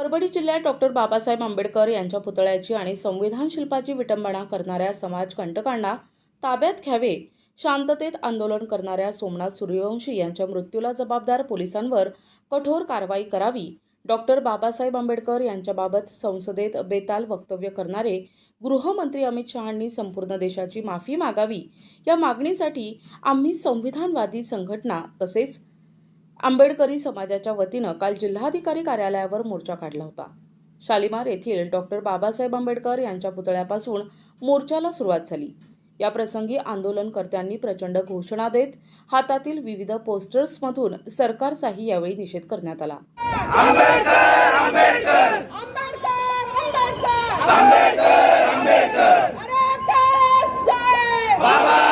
परभणी जिल्ह्यात डॉक्टर बाबासाहेब आंबेडकर यांच्या पुतळ्याची आणि संविधान शिल्पाची विटंबना करणाऱ्या समाजकंटकांना ताब्यात घ्यावे शांततेत आंदोलन करणाऱ्या सोमनाथ सूर्यवंशी यांच्या मृत्यूला जबाबदार पोलिसांवर कठोर कारवाई करावी डॉक्टर बाबासाहेब आंबेडकर यांच्याबाबत संसदेत बेताल वक्तव्य करणारे गृहमंत्री अमित शहांनी संपूर्ण देशाची माफी मागावी या मागणीसाठी आम्ही संविधानवादी संघटना तसेच आंबेडकरी समाजाच्या वतीनं काल जिल्हाधिकारी कार्यालयावर मोर्चा काढला होता शालिमार येथील डॉक्टर बाबासाहेब आंबेडकर यांच्या पुतळ्यापासून मोर्चाला सुरुवात झाली या प्रसंगी आंदोलनकर्त्यांनी प्रचंड घोषणा देत हातातील विविध पोस्टर्समधून सरकारचाही यावेळी निषेध करण्यात आला आंबेडकर आंबेडकर आंबेडकर आंबेडकर अरे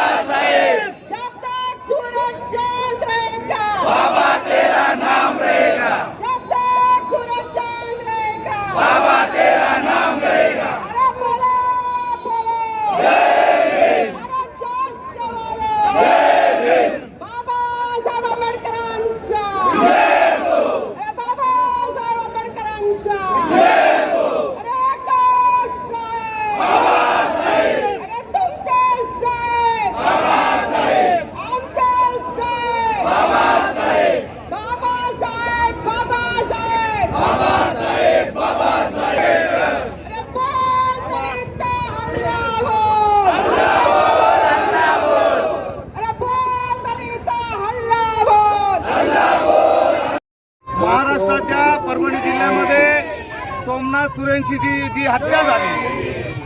महाराष्ट्राच्या परभणी जिल्ह्यामध्ये सोमनाथ सुरेंची जी जी हत्या झाली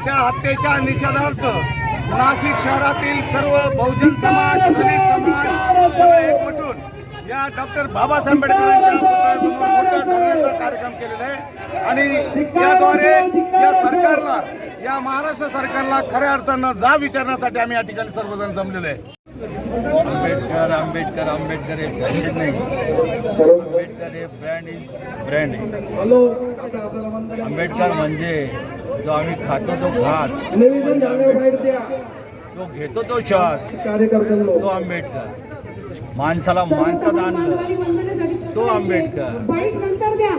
त्या हत्येच्या निषेधार्थ नाशिक शहरातील सर्व बहुजन समाज दलित समाज सगळे एकवटून या डॉक्टर बाबासाहेब आंबेडकरांच्या पुतळ्यासमोर मोठा धरण्याचा कार्यक्रम केलेला आहे. आणि याद्वारे या सरकारला या महाराष्ट्र सरकारला खऱ्या अर्थानं जा विचारण्यासाठी आम्ही या ठिकाणी सर्वजण जमलेलो आहे. आंबेडकर आंबेडकर आंबेडकर एक नाही. हे ब्रँड इज ब्रँड आंबेडकर म्हणजे जो आम्ही खातो तो घास. तो घेतो तो श्वास. तो आंबेडकर. माणसाला माणसात आणलं. तो आंबेडकर.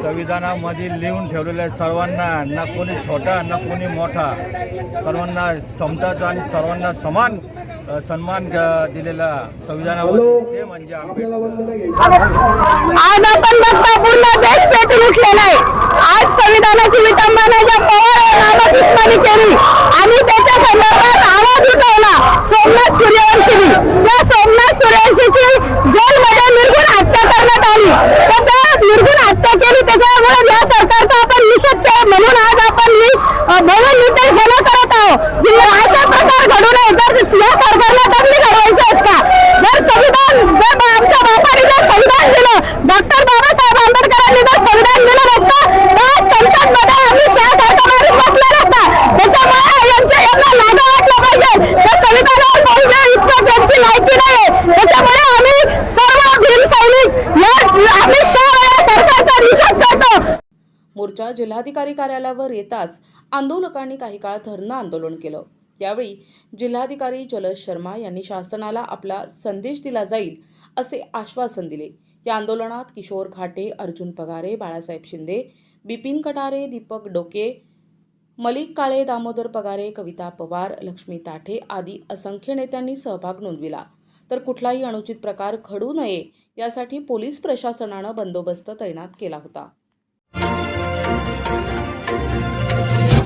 संविधानामध्ये लिहून ठेवलेलं आहे सर्वांना ना कोणी छोटा ना कोणी मोठा. सर्वांना समताचा आणि सर्वांना समान सन्मान दिलेला संविधानामध्ये ते म्हणजे आज आपण बघता पूर्ण देश पेटून उठलेला आहे. आज संविधानाची विटंबना ज्या पवार केली. आणि त्याच्या संदर्भात आवाज उठवला. सोमनाथ सूर्यवंशीनी त्या सोमनाथ सूर्यवंशीची जेलमध्ये निर्गुण हत्या करण्यात आली तर त्या निर्गुण हत्या केली त्याच्यामुळे या सरकारचा आपण निषेध केला म्हणून आज आपण ही अ, भवन निदर्शनं करत आहोत जिल्हा अशा प्रकार घडू नये जर या सरकारला दंगली घडवायच्या आहेत का जर संविधान जर आमच्या बापाने जर संविधान दिलं डॉक्टर बाबासाहेब आंबेडकरांनी जर संविधान दिलं नसतं तर संसदमध्ये आम्ही शहासारखा माणूस बसला नसता त्याच्यामुळे यांच्या यांना लागा वाटलं पाहिजे त्या संविधानावर बोलणं इतकं त्यांची लायकी नाही त्याच्यामुळे आम्ही सर्व भीम सैनिक या सरकारचा निषेध करतो. मोर्चा जिल्हाधिकारी कार्यालयावर येताच आंदोलकांनी काही काळ धरणं आंदोलन केलं. यावेळी जिल्हाधिकारी जलज शर्मा यांनी शासनाला आपला संदेश दिला जाईल असे आश्वासन दिले. या आंदोलनात किशोर घाटे अर्जुन पगारे बाळासाहेब शिंदे बिपिन कटारे दीपक डोके मलिक काळे दामोदर पगारे कविता पवार लक्ष्मी ताठे आदी असंख्य नेत्यांनी सहभाग नोंदविला. तर कुठलाही अनुचित प्रकार घडू नये यासाठी पोलीस प्रशासनानं बंदोबस्त तैनात केला होता.